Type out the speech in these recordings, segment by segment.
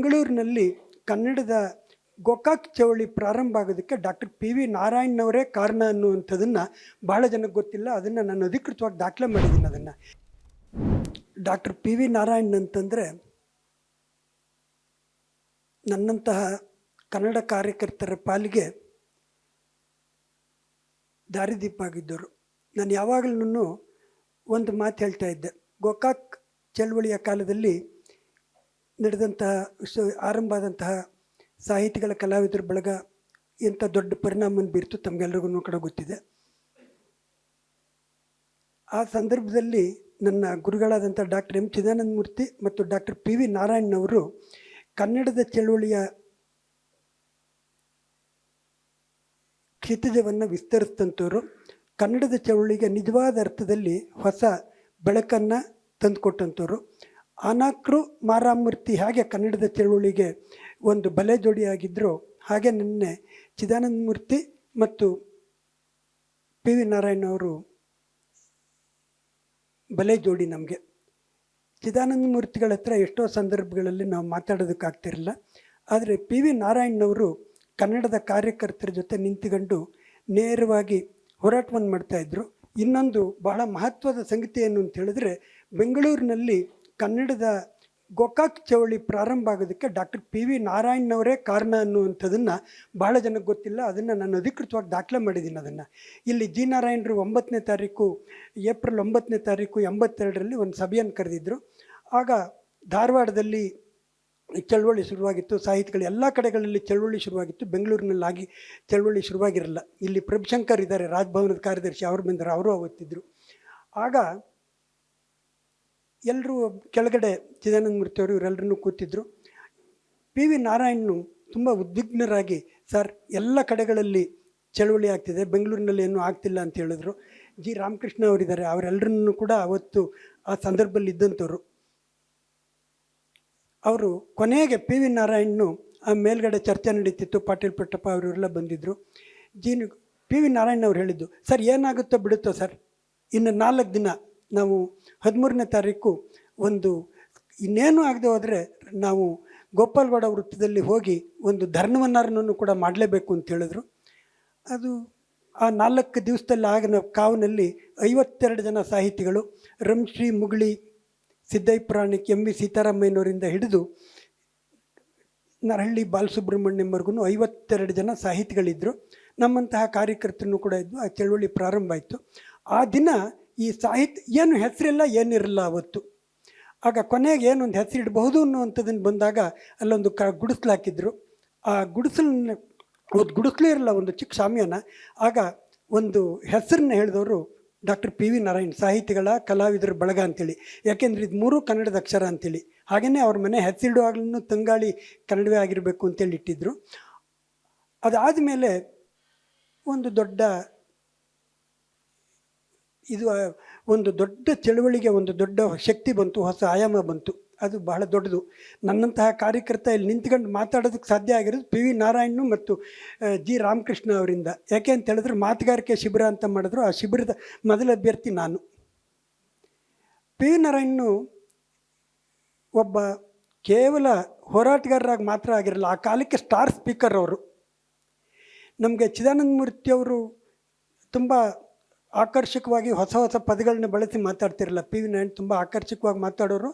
ಬೆಂಗಳೂರಿನಲ್ಲಿ ಕನ್ನಡದ ಗೋಕಾಕ್ ಚವಳಿ ಪ್ರಾರಂಭ ಆಗೋದಕ್ಕೆ ಡಾಕ್ಟರ್ ಪಿ ವಿ ನಾರಾಯಣನವರೇ ಕಾರಣ ಅನ್ನುವಂಥದ್ದನ್ನು ಬಹಳ ಜನಕ್ಕೆ ಗೊತ್ತಿಲ್ಲ. ಅದನ್ನು ನಾನು ಅಧಿಕೃತವಾಗಿ ದಾಖಲೆ ಮಾಡಿದ್ದೀನಿ ಅದನ್ನು. ಡಾಕ್ಟರ್ ಪಿ ವಿ ನಾರಾಯಣ್ ಅಂತಂದರೆ ನನ್ನಂತಹ ಕನ್ನಡ ಕಾರ್ಯಕರ್ತರ ಪಾಲಿಗೆ ದಾರಿದೀಪ ಆಗಿದ್ದರು ನಾನು ಯಾವಾಗಲೂ ಒಂದು ಮಾತು ಹೇಳ್ತಾ ಇದ್ದೆ. ಗೋಕಾಕ್ ಚಳವಳಿಯ ಕಾಲದಲ್ಲಿ ನಡೆದಂತಹ ವಿಶ್ವ ಆರಂಭ ಆದಂತಹ ಸಾಹಿತಿಗಳ ಕಲಾವಿದರ ಬಳಗ ಎಂಥ ದೊಡ್ಡ ಪರಿಣಾಮವನ್ನು ಬೀರ್ತು ತಮಗೆಲ್ಲರಿಗೂ ಕೂಡ ಗೊತ್ತಿದೆ. ಆ ಸಂದರ್ಭದಲ್ಲಿ ನನ್ನ ಗುರುಗಳಾದಂಥ ಡಾಕ್ಟರ್ ಎಂ ಚಿದಾನಂದ ಮೂರ್ತಿ ಮತ್ತು ಡಾಕ್ಟರ್ ಪಿ ವಿ ನಾರಾಯಣನವರು ಕನ್ನಡದ ಚಳುವಳಿಯ ಕ್ಷಿತಿಜವನ್ನು ವಿಸ್ತರಿಸಿದಂಥವ್ರು ಕನ್ನಡದ ಚಳುವಳಿಗೆ ನಿಜವಾದ ಅರ್ಥದಲ್ಲಿ ಹೊಸ ಬೆಳಕನ್ನು ತಂದುಕೊಟ್ಟಂಥವ್ರು. ಅನಾಕ್ರು ಮಾರಾಮೂರ್ತಿ ಹಾಗೆ ಕನ್ನಡದ ಚಳುವಳಿಗೆ ಒಂದು ಬಲೆ ಜೋಡಿಯಾಗಿದ್ದರು ಹಾಗೆ ನಿನ್ನೆ ಚಿದಾನಂದ ಮೂರ್ತಿ ಮತ್ತು ಪಿ ವಿ ನಾರಾಯಣ ಅವರು ಬಲೆ ಜೋಡಿ ನಮಗೆ. ಚಿದಾನಂದ ಮೂರ್ತಿಗಳ ಹತ್ರ ಎಷ್ಟೋ ಸಂದರ್ಭಗಳಲ್ಲಿ ನಾವು ಮಾತಾಡೋದಕ್ಕಾಗ್ತಿರಲಿಲ್ಲ. ಆದರೆ ಪಿ ವಿ ನಾರಾಯಣವರು ಕನ್ನಡದ ಕಾರ್ಯಕರ್ತರ ಜೊತೆ ನಿಂತುಕೊಂಡು ನೇರವಾಗಿ ಹೋರಾಟವನ್ನು ಮಾಡ್ತಾಯಿದ್ರು ಇನ್ನೊಂದು ಬಹಳ ಮಹತ್ವದ ಸಂಗತಿ ಏನು ಅಂತ ಹೇಳಿದ್ರೆ, ಬೆಂಗಳೂರಿನಲ್ಲಿ ಕನ್ನಡದ ಗೋಕಾಕ್ ಚವಳಿ ಪ್ರಾರಂಭ ಆಗೋದಕ್ಕೆ ಡಾಕ್ಟರ್ ಪಿ ವಿ ನಾರಾಯಣನವರೇ ಕಾರಣ ಅನ್ನುವಂಥದ್ದನ್ನು ಬಹಳ ಜನಕ್ಕೆ ಗೊತ್ತಿಲ್ಲ. ಅದನ್ನು ನಾನು ಅಧಿಕೃತವಾಗಿ ದಾಖಲೆ ಮಾಡಿದ್ದೀನಿ ಅದನ್ನು. ಇಲ್ಲಿ ಜಿ ನಾರಾಯಣರು ಒಂಬತ್ತನೇ ತಾರೀಕು, ಏಪ್ರಿಲ್ ಒಂಬತ್ತನೇ ತಾರೀಕು, ಎಂಬತ್ತೆರಡರಲ್ಲಿ ಒಂದು ಸಭೆಯನ್ನು ಕರೆದಿದ್ದರು ಆಗ ಧಾರವಾಡದಲ್ಲಿ ಚಳವಳಿ ಶುರುವಾಗಿತ್ತು. ಸಾಹಿತಿಗಳು ಎಲ್ಲ ಕಡೆಗಳಲ್ಲಿ ಚಳವಳಿ ಶುರುವಾಗಿತ್ತು. ಬೆಂಗಳೂರಿನಲ್ಲಿ ಆಗಿ ಚಳವಳಿ ಶುರುವಾಗಿರಲ್ಲ. ಇಲ್ಲಿ ಪ್ರಭುಶಂಕರ್ ಇದ್ದಾರೆ, ರಾಜಭವನದ ಕಾರ್ಯದರ್ಶಿ. ಅವರು ಬಂದರು, ಅವರು ಅವತ್ತಿದ್ದರು ಆಗ ಎಲ್ಲರೂ ಕೆಳಗಡೆ ಚಿದಾನಂದ ಮೂರ್ತಿಯವರು ಇವರೆಲ್ಲರೂ ಕೂತಿದ್ರು. ಪಿ ವಿ ನಾರಾಯಣನು ತುಂಬ ಉದ್ವಿಗ್ನರಾಗಿ, ಸರ್, ಎಲ್ಲ ಕಡೆಗಳಲ್ಲಿ ಚಳುವಳಿ ಆಗ್ತಿದೆ, ಬೆಂಗಳೂರಿನಲ್ಲಿ ಏನೂ ಆಗ್ತಿಲ್ಲ ಅಂತ ಹೇಳಿದ್ರು. ಜಿ. ರಾಮಕೃಷ್ಣ ಅವರಿದ್ದಾರೆ ಅವರೆಲ್ಲರನ್ನೂ ಕೂಡ ಅವತ್ತು ಆ ಸಂದರ್ಭದಲ್ಲಿ ಇದ್ದಂಥವ್ರು. ಅವರು ಕೊನೆಗೆ ಪಿ ವಿ ನಾರಾಯಣನು ಆ ಮೇಲ್ಗಡೆ ಚರ್ಚೆ ನಡೀತಿತ್ತು, ಪಾಟೀಲ್ ಪುಟ್ಟಪ್ಪ ಅವರೆಲ್ಲ ಬಂದಿದ್ದರು ಜೀನು ಪಿ ವಿ ನಾರಾಯಣ ಅವ್ರು ಹೇಳಿದ್ದು, ಸರ್, ಏನಾಗುತ್ತೋ ಬಿಡುತ್ತೋ, ಸರ್, ಇನ್ನು ನಾಲ್ಕು ದಿನ ನಾವು ಹದಿಮೂರನೇ ತಾರೀಕು ಒಂದು ಇನ್ನೇನು ಆಗದೆ ಹೋದರೆ ನಾವು ಗೋಪಾಲ್ಗೌಡ ವೃತ್ತದಲ್ಲಿ ಹೋಗಿ ಒಂದು ಧರ್ಮವನ್ನಾರನನ್ನು ಕೂಡ ಮಾಡಲೇಬೇಕು ಅಂತ ಹೇಳಿದ್ರು. ಅದು ಆ ನಾಲ್ಕು ದಿವಸದಲ್ಲಿ ಆಗಿನ ಕಾವಿನಲ್ಲಿ ಐವತ್ತೆರಡು ಜನ ಸಾಹಿತಿಗಳು ರಂಶ್ರೀ ಮುಗುಳಿ ಸಿದ್ದಯ್ಯ ಪುರಾಣಿಕ್ ಎಂ ವಿ ಸೀತಾರಾಮಯ್ಯನವರಿಂದ ಹಿಡಿದು ನರಹಳ್ಳಿ ಬಾಲಸುಬ್ರಹ್ಮಣ್ಯಂವರೆಗೂ ಐವತ್ತೆರಡು ಜನ ಸಾಹಿತಿಗಳಿದ್ದರು ನಮ್ಮಂತಹ ಕಾರ್ಯಕರ್ತರು ಕೂಡ ಇದ್ದು ಆ ಚಳುವಳಿ ಪ್ರಾರಂಭ ಆಯಿತು. ಆ ದಿನ ಈ ಸಾಹಿತ್ಯ ಏನು ಹೆಸರಿಲ್ಲ, ಏನಿರಲ್ಲ ಅವತ್ತು. ಆಗ ಕೊನೆಗೆ ಏನೊಂದು ಹೆಸರು ಇಡಬಹುದು ಅನ್ನುವಂಥದ್ದನ್ನು ಬಂದಾಗ ಅಲ್ಲೊಂದು ಕ ಗುಡಿಸ್ಲು ಹಾಕಿದ್ರು. ಆ ಗುಡಿಸಲನ್ನ ಒಂದು ಗುಡಿಸ್ಲೇ ಇರಲ್ಲ, ಒಂದು ಚಿಕ್ಕ ಶಾಮಿಯಾನ ಆಗ ಒಂದು ಹೆಸರನ್ನ ಹೇಳಿದವರು ಡಾಕ್ಟರ್ ಪಿ ವಿ ನಾರಾಯಣ್, ಸಾಹಿತಿಗಳ ಕಲಾವಿದರ ಬಳಗ ಅಂತೇಳಿ. ಯಾಕೆಂದ್ರೆ ಇದು ಮೂರು ಕನ್ನಡದ ಅಕ್ಷರ ಅಂತೇಳಿ. ಹಾಗೆಯೇ ಅವ್ರ ಮನೆ ಹೆಸರಿಡುವಾಗಲೂ ತಂಗಾಳಿ ಕನ್ನಡವೇ ಆಗಿರಬೇಕು ಅಂತೇಳಿ ಇಟ್ಟಿದ್ರು. ಅದಾದ ಮೇಲೆ ಒಂದು ದೊಡ್ಡ ಇದು ಒಂದು ದೊಡ್ಡ ಚಳುವಳಿಗೆ ಒಂದು ದೊಡ್ಡ ಶಕ್ತಿ ಬಂತು, ಹೊಸ ಆಯಾಮ ಬಂತು. ಅದು ಬಹಳ ದೊಡ್ಡದು. ನನ್ನಂತಹ ಕಾರ್ಯಕರ್ತ ಇಲ್ಲಿ ನಿಂತ್ಕೊಂಡು ಮಾತಾಡೋದಕ್ಕೆ ಸಾಧ್ಯ ಆಗಿರೋದು ಪಿ ವಿ ನಾರಾಯಣನು ಮತ್ತು ಜಿ ರಾಮಕೃಷ್ಣ ಅವರಿಂದ. ಯಾಕೆ ಅಂತ ಹೇಳಿದ್ರೆ ಮಾತುಗಾರಿಕೆ ಶಿಬಿರ ಅಂತ ಮಾಡಿದ್ರು. ಆ ಶಿಬಿರದ ಮೊದಲ ಅಭ್ಯರ್ಥಿ ನಾನು. ಪಿ ವಿ ನಾರಾಯಣನು ಒಬ್ಬ ಕೇವಲ ಹೋರಾಟಗಾರರಾಗಿ ಮಾತ್ರ ಆಗಿರಲ್ಲ, ಆ ಕಾಲಕ್ಕೆ ಸ್ಟಾರ್ ಸ್ಪೀಕರ್ ಅವರು. ನಮಗೆ ಚಿದಾನಂದ ಮೂರ್ತಿಯವರು ತುಂಬ ಆಕರ್ಷಕವಾಗಿ ಹೊಸ ಹೊಸ ಪದಗಳನ್ನ ಬಳಸಿ ಮಾತಾಡ್ತಿರಲ್ಲ. ಪಿ ವಿ ನಾರಾಯಣ್ ತುಂಬ ಆಕರ್ಷಕವಾಗಿ ಮಾತಾಡೋರು.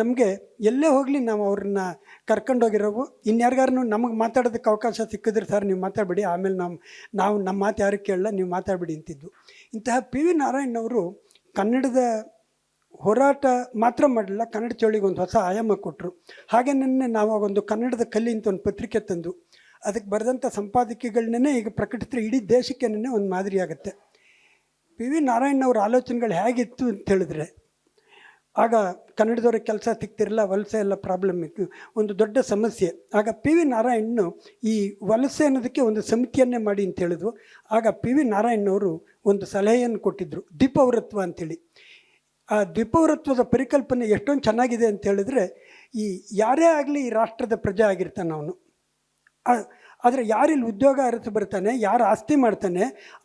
ನಮಗೆ ಎಲ್ಲೇ ಹೋಗಲಿ ನಾವು ಅವ್ರನ್ನ ಕರ್ಕೊಂಡೋಗಿರೋವು ಇನ್ಯಾರಿಗಾರು ನಮಗೆ ಮಾತಾಡೋದಕ್ಕೆ ಅವಕಾಶ ಸಿಕ್ಕಿದ್ರೆ ಸರ್ ನೀವು ಮಾತಾಡಬೇಡಿ. ಆಮೇಲೆ ನಾವು ನಾವು ನಮ್ಮ ಮಾತು ಯಾರು ಕೇಳಲ್ಲ, ನೀವು ಮಾತಾಡಬೇಡಿ ಅಂತಿದ್ದು. ಇಂತಹ ಪಿ ವಿ ನಾರಾಯಣ್ ಕನ್ನಡದ ಹೋರಾಟ ಮಾತ್ರ ಮಾಡಲಿಲ್ಲ, ಕನ್ನಡ ಚಳಿಗೆ ಒಂದು ಹೊಸ ಆಯಾಮ ಕೊಟ್ಟರು ಹಾಗೆ ನಿನ್ನೆ ನಾವು ಒಂದು ಕನ್ನಡದ ಕಲಿ ಅಂತ ಒಂದು ಪತ್ರಿಕೆ ತಂದು ಅದಕ್ಕೆ ಬರೆದಂಥ ಸಂಪಾದಕೀಯಗಳನ್ನೇ ಈಗ ಪ್ರಕಟಿಸಿದ್ರೆ ಇಡೀ ದೇಶಕ್ಕೇನೆ ಒಂದು ಮಾದರಿ ಆಗುತ್ತೆ ಪಿ ವಿ ನಾರಾಯಣವ್ರ ಆಲೋಚನೆಗಳು ಹೇಗಿತ್ತು ಅಂತ ಹೇಳಿದ್ರೆ, ಆಗ ಕನ್ನಡದವ್ರ ಕೆಲಸ ಸಿಗ್ತಿರಲ್ಲ ವಲಸೆ ಎಲ್ಲ ಪ್ರಾಬ್ಲಮ್ ಇತ್ತು. ಒಂದು ದೊಡ್ಡ ಸಮಸ್ಯೆ. ಆಗ ಪಿ ವಿ ನಾರಾಯಣನು ಈ ವಲಸೆ ಅನ್ನೋದಕ್ಕೆ ಒಂದು ಸಮಿತಿಯನ್ನೇ ಮಾಡಿ ಅಂತ ಹೇಳಿದ್ವು ಆಗ ಪಿ ವಿ ನಾರಾಯಣವರು ಒಂದು ಸಲಹೆಯನ್ನು ಕೊಟ್ಟಿದ್ದರು ದ್ವಿಪೌರತ್ವ ಅಂಥೇಳಿ ಆ ದ್ವಿಪೌರತ್ವದ ಪರಿಕಲ್ಪನೆ ಎಷ್ಟೊಂದು ಚೆನ್ನಾಗಿದೆ ಅಂತ ಹೇಳಿದ್ರೆ, ಈ ಯಾರೇ ಆಗಲಿ ಈ ರಾಷ್ಟ್ರದ ಪ್ರಜೆ ಆಗಿರ್ತಾನೆ ಅವನು. ಆದರೆ ಯಾರಿಲ್ಲಿ ಉದ್ಯೋಗ ಅರಿತು ಬರ್ತಾನೆ, ಯಾರು ಆಸ್ತಿ ಮಾಡ್ತಾನೆ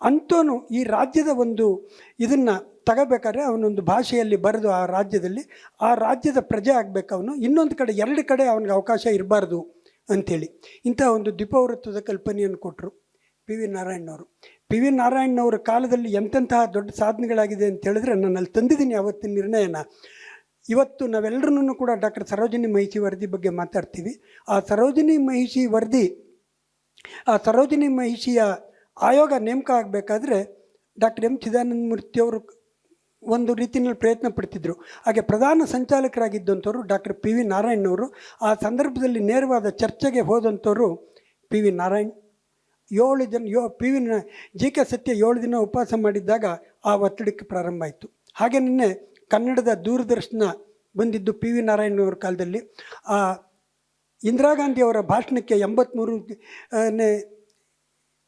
ಅಂಥವನು ಈ ರಾಜ್ಯದ ಒಂದು ಇದನ್ನು ತಗೋಬೇಕಾದ್ರೆ ಅವನೊಂದು ಭಾಷೆಯಲ್ಲಿ ಬರೆದು ಆ ರಾಜ್ಯದಲ್ಲಿ, ಆ ರಾಜ್ಯದ ಪ್ರಜೆ ಆಗಬೇಕು ಅವನು. ಇನ್ನೊಂದು ಕಡೆ, ಎರಡು ಕಡೆ ಅವನಿಗೆ ಅವಕಾಶ ಇರಬಾರ್ದು ಅಂಥೇಳಿ. ಇಂಥ ಒಂದು ದ್ವೀಪವೃತ್ತದ ಕಲ್ಪನೆಯನ್ನು ಕೊಟ್ಟರು ಪಿ ವಿ ನಾರಾಯಣನವರು. ಪಿ ವಿ ನಾರಾಯಣನವರ ಕಾಲದಲ್ಲಿ ಎಂತೆಂತಹ ದೊಡ್ಡ ಸಾಧನೆಗಳಾಗಿದೆ ಅಂತ ಹೇಳಿದ್ರೆ ನಾನು ಅಲ್ಲಿ ತಂದಿದ್ದೀನಿ ಅವತ್ತಿನ ನಿರ್ಣಯನ. ಇವತ್ತು ನಾವೆಲ್ಲರೂ ಕೂಡ ಡಾಕ್ಟರ್ ಸರೋಜಿನಿ ಮಹಿಷಿ ವರದಿ ಬಗ್ಗೆ ಮಾತಾಡ್ತೀವಿ. ಆ ಸರೋಜಿನಿ ಮಹಿಷಿ ವರದಿ ಆ ಸರೋಜಿನಿ ಮಹಿಷಿಯ ಆಯೋಗ ನೇಮಕ ಆಗಬೇಕಾದ್ರೆ ಡಾಕ್ಟರ್ ಎಂ ಚಿದಾನಂದ ಮೂರ್ತಿಯವರು ಒಂದು ರೀತಿಯಲ್ಲಿ ಪ್ರಯತ್ನ ಪಡ್ತಿದ್ರು. ಹಾಗೆ ಪ್ರಧಾನ ಸಂಚಾಲಕರಾಗಿದ್ದಂಥವ್ರು ಡಾಕ್ಟರ್ ಪಿ ವಿ ನಾರಾಯಣನವರು, ಆ ಸಂದರ್ಭದಲ್ಲಿ ನೇರವಾದ ಚರ್ಚೆಗೆ ಹೋದಂಥವರು ಪಿ ವಿ ನಾರಾಯಣ್. ಏಳು ಜನ, ಯೋ, P V G K Satya ಏಳು ದಿನ ಉಪವಾಸ ಮಾಡಿದ್ದಾಗ ಆ ಒತ್ತಡಕ್ಕೆ ಪ್ರಾರಂಭ ಆಯಿತು. ಹಾಗೆ ನಿನ್ನೆ ಕನ್ನಡದ ದೂರದರ್ಶನ ಬಂದಿದ್ದು ಪಿ ವಿ ನಾರಾಯಣನವರ ಕಾಲದಲ್ಲಿ. ಆ ಇಂದಿರಾ ಗಾಂಧಿಯವರ ಭಾಷಣಕ್ಕೆ ಎಂಬತ್ತ್ಮೂರು ನೇ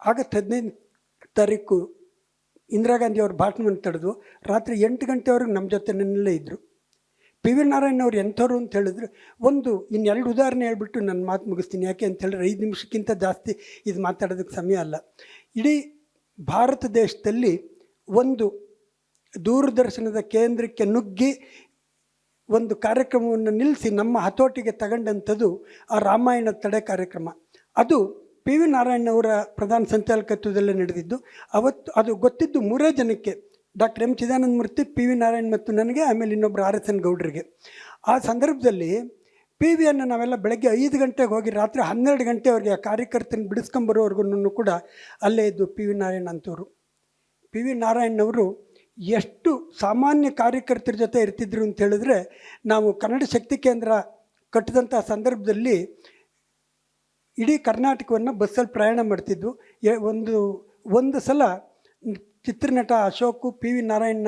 ಆಗಸ್ಟ್ ಹದಿನೈದು ತಾರೀಕು ಇಂದಿರಾ ಗಾಂಧಿಯವ್ರ ಭಾಷಣವನ್ನು ತಡೆದು ರಾತ್ರಿ ಎಂಟು ಗಂಟೆವರೆಗೆ ನಮ್ಮ ಜೊತೆ ನನ್ನಲ್ಲೇ ಇದ್ದರು. ಪಿ ವಿ ನಾರಾಯಣ ಅವ್ರು ಎಂಥವ್ರು ಅಂತ ಹೇಳಿದ್ರು ಒಂದು, ಇನ್ನೆರಡು ಉದಾಹರಣೆ ಹೇಳ್ಬಿಟ್ಟು ನನ್ನ ಮಾತು ಮುಗಿಸ್ತೀನಿ. ಯಾಕೆ ಅಂತ ಹೇಳಿದ್ರೆ ಐದು ನಿಮಿಷಕ್ಕಿಂತ ಜಾಸ್ತಿ ಇದು ಮಾತಾಡೋದಕ್ಕೆ ಸಮಯ ಅಲ್ಲ. ಇಡೀ ಭಾರತ ದೇಶದಲ್ಲಿ ಒಂದು ದೂರದರ್ಶನದ ಕೇಂದ್ರಕ್ಕೆ ನುಗ್ಗಿ ಒಂದು ಕಾರ್ಯಕ್ರಮವನ್ನು ನಿಲ್ಲಿಸಿ ನಮ್ಮ ಹತೋಟಿಗೆ ತಗೊಂಡಂಥದ್ದು ಆ ರಾಮಾಯಣ ತಡೆ ಕಾರ್ಯಕ್ರಮ. ಅದು ಪಿ ವಿ ನಾರಾಯಣವರ ಪ್ರಧಾನ ಸಂಚಾಲಕತ್ವದಲ್ಲೇ ನಡೆದಿದ್ದು, ಅವತ್ತು ಅದು ಗೊತ್ತಿದ್ದು ಮೂರೇ ಜನಕ್ಕೆ. Doctor M. Chidananda Murthy P V Narayan ಮತ್ತು ನನಗೆ, ಆಮೇಲೆ ಇನ್ನೊಬ್ಬರು ಆರ್ ಎಸ್ ಎನ್ ಗೌಡ್ರಿಗೆ. ಆ ಸಂದರ್ಭದಲ್ಲಿ ಪಿ ವಿಯನ್ನು ನಾವೆಲ್ಲ ಬೆಳಗ್ಗೆ ಐದು ಗಂಟೆಗೆ ಹೋಗಿ ರಾತ್ರಿ ಹನ್ನೆರಡು ಗಂಟೆವರೆಗೆ ಆ ಕಾರ್ಯಕರ್ತನ ಬಿಡಿಸ್ಕೊಂಬರೋವರೆಗೂ ಕೂಡ ಅಲ್ಲೇ ಇದ್ದು ಪಿ ವಿ ನಾರಾಯಣ್ ಅಂತವರು ಪಿ ವಿ ನಾರಾಯಣವರು ಎಷ್ಟು ಸಾಮಾನ್ಯ ಕಾರ್ಯಕರ್ತರ ಜೊತೆ ಇರ್ತಿದ್ರು ಅಂತ ಹೇಳಿದ್ರೆ, ನಾವು ಕನ್ನಡ ಶಕ್ತಿ ಕೇಂದ್ರ ಕಟ್ಟಿದಂಥ ಸಂದರ್ಭದಲ್ಲಿ ಇಡೀ ಕರ್ನಾಟಕವನ್ನು ಬಸ್ಸಲ್ಲಿ ಪ್ರಯಾಣ ಮಾಡ್ತಿದ್ವು. ಒಂದು ಒಂದು ಸಲ ಚಿತ್ರನಟ ಅಶೋಕು, ಪಿ ವಿ ನಾರಾಯಣ,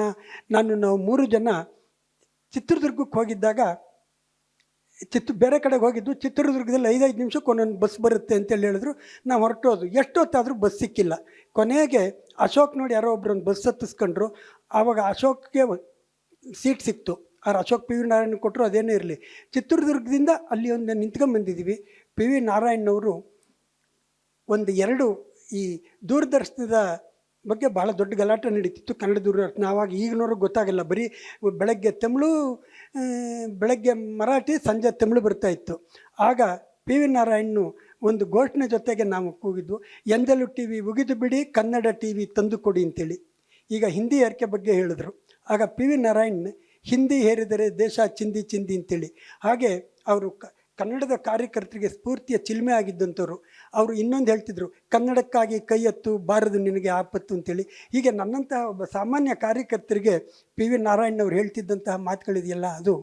ನಾನು, ನಾವು ಮೂರು ಜನ ಚಿತ್ರದುರ್ಗಕ್ಕೆ ಹೋಗಿದ್ದಾಗ ಚಿತ್ರ ಬೇರೆ ಕಡೆಗೆ ಹೋಗಿದ್ದು ಚಿತ್ರದುರ್ಗದಲ್ಲಿ ಐದೈದು ನಿಮಿಷಕ್ಕೆ ಒಂದೊಂದು ಬಸ್ ಬರುತ್ತೆ ಅಂತೇಳಿ ಹೇಳಿದ್ರು. ನಾವು ಹೊರಟೋದು ಎಷ್ಟೊತ್ತಾದರೂ ಬಸ್ ಸಿಕ್ಕಿಲ್ಲ. ಕೊನೆಗೆ ಅಶೋಕ್ ನೋಡಿ ಯಾರೋ ಒಬ್ರು ಒಂದು ಬಸ್ ಹತ್ತಿಸ್ಕೊಂಡ್ರು. ಆವಾಗ ಅಶೋಕ್ಗೆ ಸೀಟ್ ಸಿಕ್ತು. ಆ ಅಶೋಕ್ ಪಿ ವಿ ನಾರಾಯಣ ಕೊಟ್ಟರು, ಅದೇನೇ ಇರಲಿ. ಚಿತ್ರದುರ್ಗದಿಂದ ಅಲ್ಲಿ ಒಂದು ನಿಂತ್ಕೊಂಡ್ಬಂದಿದ್ದೀವಿ ಪಿ ವಿ ನಾರಾಯಣವರು ಒಂದು ಎರಡು ಈ ದೂರದರ್ಶನದ ಬಗ್ಗೆ ಭಾಳ ದೊಡ್ಡ ಗಲಾಟೆ ನಡೀತಿತ್ತು ಕನ್ನಡ ದೂರದರ್ಶನ ಆವಾಗ ಈಗಿನವ್ರಿಗೆ ಗೊತ್ತಾಗಲ್ಲ. ಬರೀ ಬೆಳಗ್ಗೆ ತಮಿಳು ಬೆಳಗ್ಗೆ ಮರಾಠಿ, ಸಂಜೆ ತಮಿಳು ಬರ್ತಾ ಇತ್ತು. ಆಗ ಪಿ ವಿ ನಾರಾಯಣನು ಒಂದು ಘೋಷಣೆ ಜೊತೆಗೆ ನಾವು ಕೂಗಿದ್ವು. ಎಂದಲು ಟಿ ವಿ ಉಗಿದು ಬಿಡಿ, ಕನ್ನಡ ಟಿ ವಿ ತಂದು ಕೊಡಿ ಅಂತೇಳಿ. ಈಗ ಹಿಂದಿ ಏರಿಕೆ ಬಗ್ಗೆ ಹೇಳಿದ್ರು. ಆಗ ಪಿ ವಿ ನಾರಾಯಣ್ ಹಿಂದಿ ಹೇರಿದರೆ ದೇಶ ಚಿಂದಿ ಚಿಂದಿ ಅಂತೇಳಿ. ಹಾಗೆ ಅವರು ಕ ಕನ್ನಡದ ಕಾರ್ಯಕರ್ತರಿಗೆ ಸ್ಫೂರ್ತಿಯ ಚಿಲ್ಮೆ ಆಗಿದ್ದಂಥವ್ರು. ಅವರು ಇನ್ನೊಂದು ಹೇಳ್ತಿದ್ರು, ಕನ್ನಡಕ್ಕಾಗಿ ಕೈ ಎತ್ತು ಬಾರದು ನಿನಗೆ ಆಪತ್ತು ಅಂತೇಳಿ. ಹೀಗೆ ನನ್ನಂತಹ ಒಬ್ಬ ಸಾಮಾನ್ಯ ಕಾರ್ಯಕರ್ತರಿಗೆ ಪಿ. ವಿ. ನಾರಾಯಣವ್ರು ಹೇಳ್ತಿದ್ದಂತಹ ಮಾತುಗಳಿದೆಯಲ್ಲ ಅದು.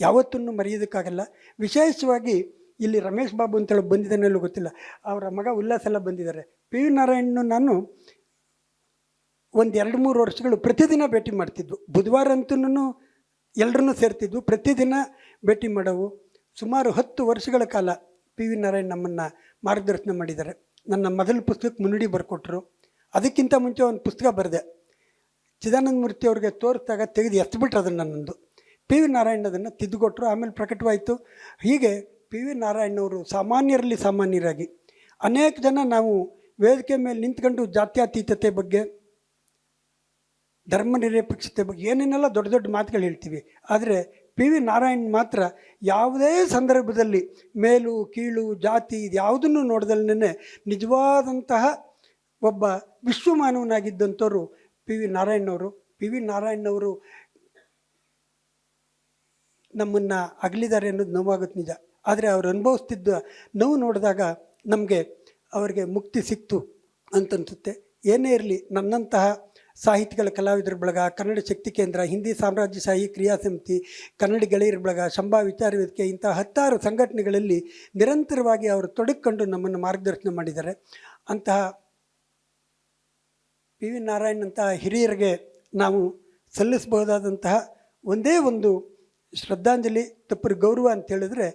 ಯಾವತ್ತೂ ಮರೆಯೋದಕ್ಕಾಗಲ್ಲ. ವಿಶೇಷವಾಗಿ ಇಲ್ಲಿ ರಮೇಶ್ ಬಾಬು ಅಂತೇಳಿ ಬಂದಿದ್ದಾನೆಲ್ಲೂ ಗೊತ್ತಿಲ್ಲ. ಅವರ ಮಗ ಉಲ್ಲಾಸ ಎಲ್ಲ ಬಂದಿದ್ದಾರೆ. ಪಿ. ವಿ. ನಾರಾಯಣನು ನಾನು ಒಂದು ಎರಡು ಮೂರು ವರ್ಷಗಳು ಪ್ರತಿದಿನ ಭೇಟಿ ಮಾಡ್ತಿದ್ವು ಬುಧವಾರ ಅಂತೂ ಎಲ್ಲರನ್ನೂ ಸೇರ್ತಿದ್ವು ಪ್ರತಿದಿನ ಭೇಟಿ ಮಾಡೋವು. ಸುಮಾರು ಹತ್ತು ವರ್ಷಗಳ ಕಾಲ ಪಿ. ವಿ. ನಾರಾಯಣ್ ನಮ್ಮನ್ನು ಮಾರ್ಗದರ್ಶನ ಮಾಡಿದ್ದಾರೆ. ನನ್ನ ಮೊದಲ ಪುಸ್ತಕಕ್ಕೆ ಮುನ್ನುಡಿ ಬರ್ಕೊಟ್ರು. ಅದಕ್ಕಿಂತ ಮುಂಚೆ ಒಂದು ಪುಸ್ತಕ ಬರೆದೆ. ಚಿದಾನಂದ ಮೂರ್ತಿ ಅವ್ರಿಗೆ ತೋರಿಸಿದಾಗ ತೆಗೆದು ಎತ್ಬಿಟ್ರು ಅದನ್ನು ನನ್ನೊಂದು. ಪಿ. ವಿ. ನಾರಾಯಣ್ ಅದನ್ನು ತಿದ್ದುಕೊಟ್ರು. ಆಮೇಲೆ ಪ್ರಕಟವಾಯಿತು. ಹೀಗೆ ಪಿ. ವಿ. ನಾರಾಯಣವರು ಸಾಮಾನ್ಯರಲ್ಲಿ ಸಾಮಾನ್ಯರಾಗಿ ಅನೇಕ ಜನ ನಾವು ವೇದಿಕೆ ಮೇಲೆ ನಿಂತ್ಕೊಂಡು ಜಾತ್ಯತೀತತೆ ಬಗ್ಗೆ, ಧರ್ಮ ನಿರಪೇಕ್ಷತೆ ಬಗ್ಗೆ ಏನೇನೆಲ್ಲ ದೊಡ್ಡ ದೊಡ್ಡ ಮಾತುಗಳು ಹೇಳ್ತೀವಿ. ಆದರೆ ಪಿ ವಿ ನಾರಾಯಣ್ ಮಾತ್ರ ಯಾವುದೇ ಸಂದರ್ಭದಲ್ಲಿ ಮೇಲು, ಕೀಳು, ಜಾತಿ ಇದು ಯಾವುದನ್ನು ನಿಜವಾದಂತಹ ಒಬ್ಬ ವಿಶ್ವಮಾನವನಾಗಿದ್ದಂಥವ್ರು ಪಿ ವಿ ನಾರಾಯಣವರು. ಪಿ ವಿ ನಾರಾಯಣವರು ನಮ್ಮನ್ನು ಅಗಲಿದ್ದಾರೆ ಅನ್ನೋದು ನೋವಾಗುತ್ತೆ ನಿಜ. ಆದರೆ ಅವ್ರು ಅನುಭವಿಸ್ತಿದ್ದ ನೋವು ನೋಡಿದಾಗ ನಮಗೆ ಅವರಿಗೆ ಮುಕ್ತಿ ಸಿಕ್ತು ಅಂತನ್ಸುತ್ತೆ. ಏನೇ ಇರಲಿ ನನ್ನಂತಹ ಸಾಹಿತಿಗಳ ಕಲಾವಿದರ ಬಳಗ, ಕನ್ನಡ ಶಕ್ತಿ ಕೇಂದ್ರ, ಹಿಂದಿ ಸಾಮ್ರಾಜ್ಯಶಾಹಿ ಕ್ರಿಯಾ ಸಮಿತಿ, ಕನ್ನಡ ಗೆಳೆಯರ ಬಳಗ, ಶಂಭಾ ವಿಚಾರ ವೇದಿಕೆ ಇಂತಹ ಹತ್ತಾರು ಸಂಘಟನೆಗಳಲ್ಲಿ ನಿರಂತರವಾಗಿ ಅವರು ತೊಡಗಿಕೊಂಡು ನಮ್ಮನ್ನು ಮಾರ್ಗದರ್ಶನ ಮಾಡಿದ್ದಾರೆ. ಅಂತಹ ಪಿ ವಿ ನಾರಾಯಣ್ ಅಂತಹ ಹಿರಿಯರಿಗೆ ನಾವು ಸಲ್ಲಿಸಬಹುದಾದಂತಹ ಒಂದೇ ಒಂದು ಶ್ರದ್ಧಾಂಜಲಿ, ತಪ್ಪರು ಗೌರವ ಅಂತ ಹೇಳಿದ್ರೆ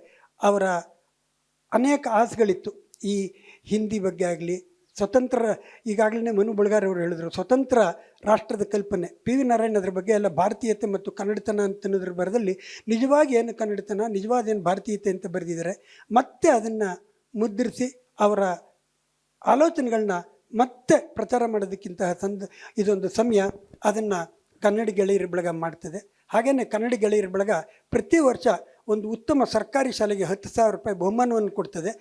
ಅವರ ಅನೇಕ ಆಸೆಗಳಿತ್ತು. ಈ ಹಿಂದಿ ಬಗ್ಗೆ ಆಗಲಿ ಸ್ವತಂತ್ರ ಈಗಾಗಲೇ ಮನು ಬಳಗಾರ್ ಅವರು ಹೇಳಿದರು, ಸ್ವತಂತ್ರ ರಾಷ್ಟ್ರದ ಕಲ್ಪನೆ. ಪಿ ವಿ ನಾರಾಯಣ್ ಅದ್ರ ಬಗ್ಗೆ ಎಲ್ಲ ಭಾರತೀಯತೆ ಮತ್ತು ಕನ್ನಡತನ ಅಂತ ಅನ್ನೋದ್ರ ಬರದಲ್ಲಿ ನಿಜವಾಗಿ ಏನು ಕನ್ನಡತನ ನಿಜವಾದ ಏನು ಭಾರತೀಯತೆ ಅಂತ ಬರೆದಿದ್ದಾರೆ, ಮತ್ತೆ ಅದನ್ನು ಮುದ್ರಿಸಿ ಅವರ ಆಲೋಚನೆಗಳನ್ನ ಮತ್ತೆ ಪ್ರಚಾರ ಮಾಡೋದಕ್ಕಿಂತ ಸಂದ, ಇದೊಂದು ಸಮಯ ಅದನ್ನು ಕನ್ನಡ ಗೆಳೆಯರ ಬಳಗ ಮಾಡ್ತದೆ. ಹಾಗೆಯೇ ಕನ್ನಡ ಗೆಳೆಯರ ಬಳಗ ಪ್ರತಿ ವರ್ಷ ಒಂದು ಉತ್ತಮ ಸರ್ಕಾರಿ ಶಾಲೆಗೆ ಹತ್ತು ಸಾವಿರ ರೂಪಾಯಿ ಬಹುಮಾನವನ್ನು ಕೊಡ್ತದೆ.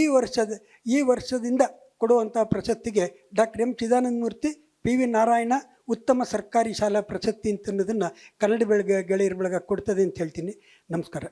ಈ ವರ್ಷದ, ಈ ವರ್ಷದಿಂದ ಕೊಡುವಂಥ ಪ್ರಶಸ್ತಿಗೆ doctor M Chidananda Murthy P V Narayana ಉತ್ತಮ ಸರ್ಕಾರಿ ಶಾಲಾ ಪ್ರಶಸ್ತಿ ಅಂತ ಅನ್ನೋದನ್ನು ಕನ್ನಡ ಬೆಳಗ್ಗೆ ಗೆಳೆಯರ ಬೆಳಗ್ಗೆ ಕೊಡ್ತದೆ ಅಂತ ಹೇಳ್ತೀನಿ. ನಮಸ್ಕಾರ.